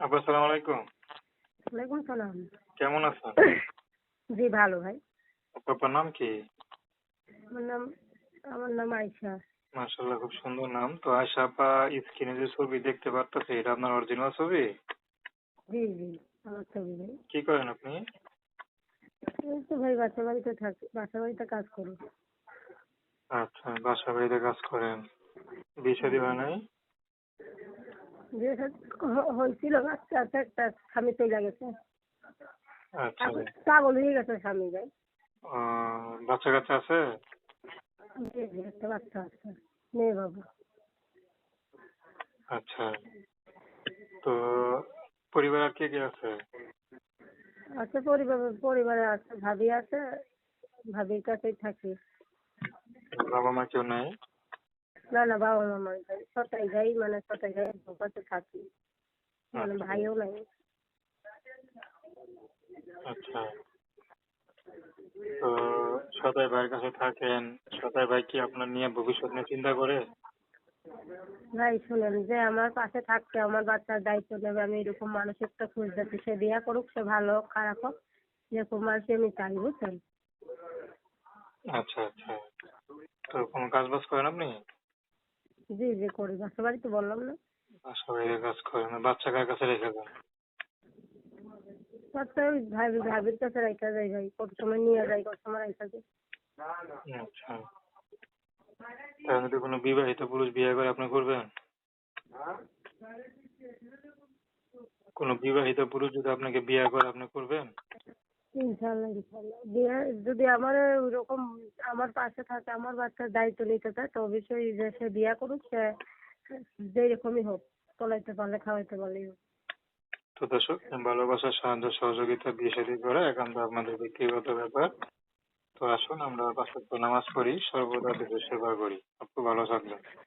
আপু আসসালামু আলাইকুম। ওয়ালাইকুম সালাম কেমন আছেন? জি ভালো ভাই। আপনার নাম কি? আমার নাম আমার নাম আয়শা। মাশাআল্লাহ খুব সুন্দর নাম। তো আয়শা আপা স্ক্রিনে যে ছবি দেখতে পারতেছে এটা আপনার অরিজিনাল ছবি? জি জি আমার ছবি ভাই। কি করেন আপনি? এই তো ভাই বাসা বাড়িতে থাকি বাসা বাড়িতে কাজ করি। আচ্ছা বাসা বাড়িতে কাজ করেন। বিয়ে শাদী হয় নাই? যে হয়েছিল বাচ্চা একটা স্বামী চলে গেছে। আচ্ছা। এখন পাগল হয়ে গেছে স্বামী ভাই। বাচ্চা কাচ্চা আছে? একটা বাচ্চা আছে মেয়ে বাবু। আচ্ছা। তো পরিবার আর কে কে আছে? আছে পরিবার পরিবারে আছে ভাবি আছে ভাবির কাছেই থাকি। বাবা মা কেউ নাই? না না বাবা মা মারা যায় ছটাই যাই মানে ছটাই যাই কাছে থাকি মানে আচ্ছা। ভাইও নাই। আচ্ছা। তো সদাই ভাইয়ের কাছে থাকেন। সদাই ভাই কি আপনার নিয়ে ভবিষ্যৎ নিয়ে চিন্তা করে? ভাই শুনেন যে আমার পাশে থাকতে আমার বাচ্চার দায়িত্ব নেবে। আমি এরকম মানুষ একটা খুঁজতে সে বিয়া করুক সে ভালো হোক খারাপ হোক যেরকম মানুষ আমি চাই বুঝছেন? আচ্ছা আচ্ছা। তো কোনো কাজ বাজ করেন আপনি? জি জি করি বাসা বাড়ি তো বললাম না বাসা কাজ করেন বাচ্চা কার কাছে রেখে দেন? বাচ্চা ওই ভাবি ভাবির কাছে রাখা যায় ভাই কত সময় নিয়ে যায় কত সময় রাখা যায় আচ্ছা। তাহলে কোনো বিবাহিত পুরুষ বিয়ে করে আপনি করবেন? কোনো বিবাহিত পুরুষ যদি আপনাকে বিয়ে করে আপনি করবেন? ইনশাল্লাহ ইনশাল্লাহ বিয়ে যদি আমার ওরকম আমার পাশে থাকে, আমার বাচ্চার দায়িত্ব নিতে চায়, তো অবশ্যই যে সে বিয়া করুক, সে যেরকমই হোক চলাইতে পারলে, খাওয়াইতে পারলেই হোক। তো দর্শক, ভালোবাসা, সাহায্য, সহযোগিতা, বিয়ে শাদী করা একান্ত আপনাদের ব্যক্তিগত ব্যাপার। তো আসুন, আমরা পাঁচ নামাজ পড়ি, সর্বদা দেশের সেবা করি। আপনি ভালো থাকবেন।